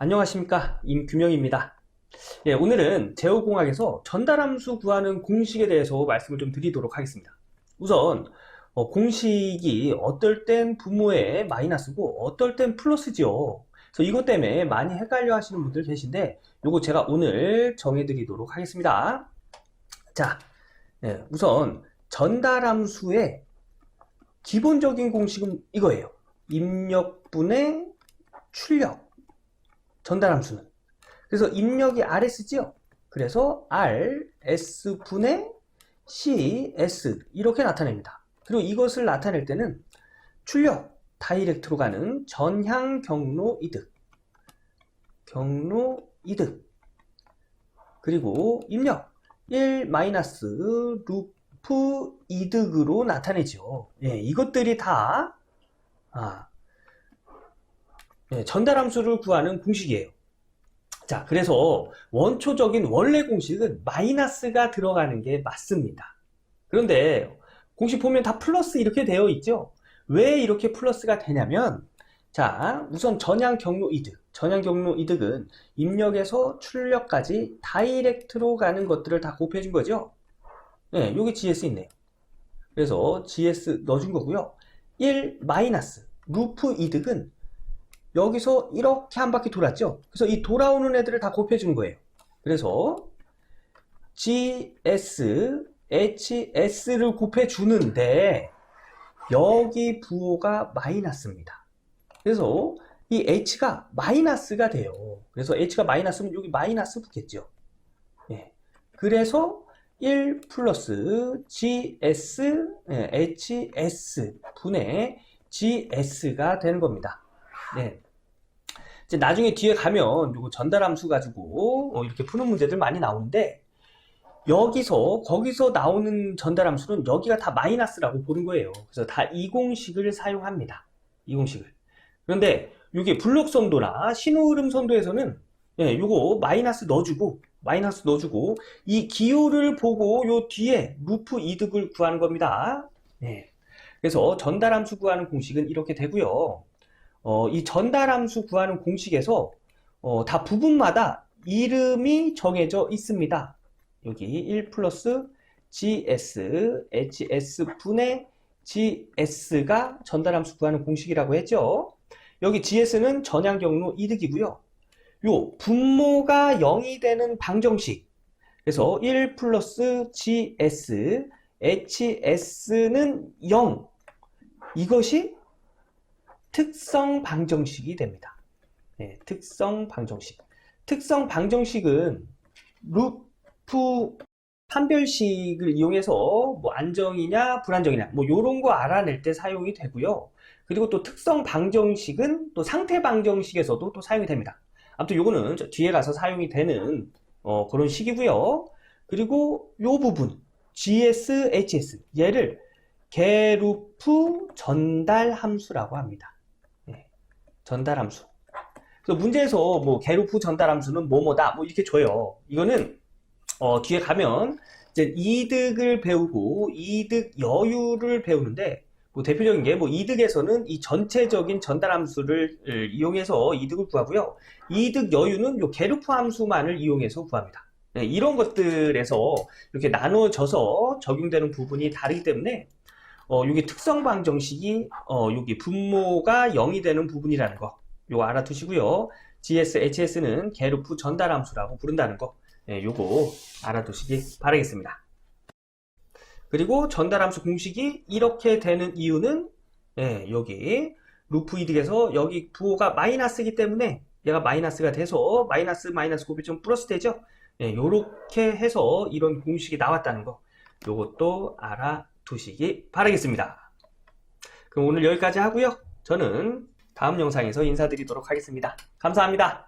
안녕하십니까. 임규명입니다. 예, 오늘은 제호공학에서 전달함수 구하는 공식에 대해서 말씀을 좀 드리도록 하겠습니다. 우선 어, 공식이 어떨 땐 부모의 마이너스고 어떨 땐 플러스지요. 그래서 이것 때문에 많이 헷갈려 하시는 분들 계신데 요거 제가 오늘 정해 드리도록 하겠습니다. 자 예, 우선 전달함수의 기본적인 공식은 이거예요 입력분의 출력 전달함수는. 그래서 입력이 RS지요. 그래서 R, S분의 C, S 이렇게 나타냅니다. 그리고 이것을 나타낼 때는 출력, 다이렉트로 가는 전향 경로 이득, 경로 이득, 그리고 입력 1 마이너스 루프 이득으로 나타내죠. 예, 이것들이 다 아, 예, 전달함수를 구하는 공식이에요. 자, 그래서 원초적인 원래 공식은 마이너스가 들어가는 게 맞습니다. 그런데 공식 보면 다 플러스 이렇게 되어 있죠? 왜 이렇게 플러스가 되냐면, 자, 우선 전향 경로 이득. 전향 경로 이득은 입력에서 출력까지 다이렉트로 가는 것들을 다 곱해 준 거죠? 네, 여기 GS 있네요. 그래서 GS 넣어준 거고요. 1 마이너스 루프 이득은 여기서 이렇게 한 바퀴 돌았죠? 그래서 이 돌아오는 애들을 다 곱해 준 거예요. 그래서 GS, HS를 곱해 주는데 여기 부호가 마이너스입니다. 그래서 이 H가 마이너스가 돼요. 그래서 H가 마이너스면 여기 마이너스 붙겠죠. 예. 그래서 1 플러스 GS, 예, HS 분의 GS가 되는 겁니다. 네. 이제 나중에 뒤에 가면 요거 전달함수 가지고 어, 이렇게 푸는 문제들 많이 나오는데 여기서 거기서 나오는 전달함수는 여기가 다 마이너스라고 보는 거예요. 그래서 다 이 공식을 사용합니다. 이 공식을. 그런데 이게 블록 선도나 신호 흐름 선도에서는 예, 요거 마이너스 넣어주고 마이너스 넣어주고 이 기호를 보고 요 뒤에 루프 이득을 구하는 겁니다. 예. 그래서 전달함수 구하는 공식은 이렇게 되고요. 어, 이 전달함수 구하는 공식에서 어, 다 부분마다 이름이 정해져 있습니다. 여기 1 플러스 gs, hs 분의 gs가 전달함수 구하는 공식이라고 했죠. 여기 gs는 전향 경로 이득이고요. 요 분모가 0이 되는 방정식. 그래서 1 플러스 gs, hs는 0. 이것이 특성 방정식이 됩니다. 네, 특성 방정식. 특성 방정식은 루프 판별식을 이용해서 뭐 안정이냐 불안정이냐 뭐 이런 거 알아낼 때 사용이 되고요. 그리고 또 특성 방정식은 또 상태 방정식에서도 또 사용이 됩니다. 아무튼 요거는 뒤에 가서 사용이 되는 어, 그런 식이고요. 그리고 요 부분 GS, HS 얘를 게루프 전달 함수라고 합니다. 전달 함수. 그래서 문제에서 뭐 게루프 전달 함수는 뭐뭐다 뭐 이렇게 줘요. 이거는 어, 뒤에 가면 이제 이득을 배우고 이득 여유를 배우는데 뭐 대표적인 게 뭐 이득에서는 이 전체적인 전달 함수를 이용해서 이득을 구하고요. 이득 여유는 요 게루프 함수만을 이용해서 구합니다. 네, 이런 것들에서 이렇게 나눠져서 적용되는 부분이 다르기 때문에 어, 여기 특성 방정식이 어, 여기 분모가 0이 되는 부분이라는 거 요거 알아두시고요. GS, HS는 게루프 전달 함수라고 부른다는 거 네, 요거 알아두시기 바라겠습니다. 그리고 전달 함수 공식이 이렇게 되는 이유는 네, 여기 루프 이득에서 여기 부호가 마이너스이기 때문에 얘가 마이너스가 돼서 마이너스 마이너스 곱해좀 플러스 되죠. 네, 요렇게 해서 이런 공식이 나왔다는 거 요것도 알아 두시기 바라겠습니다. 그럼 오늘 여기까지 하고요. 저는 다음 영상에서 인사드리도록 하겠습니다. 감사합니다.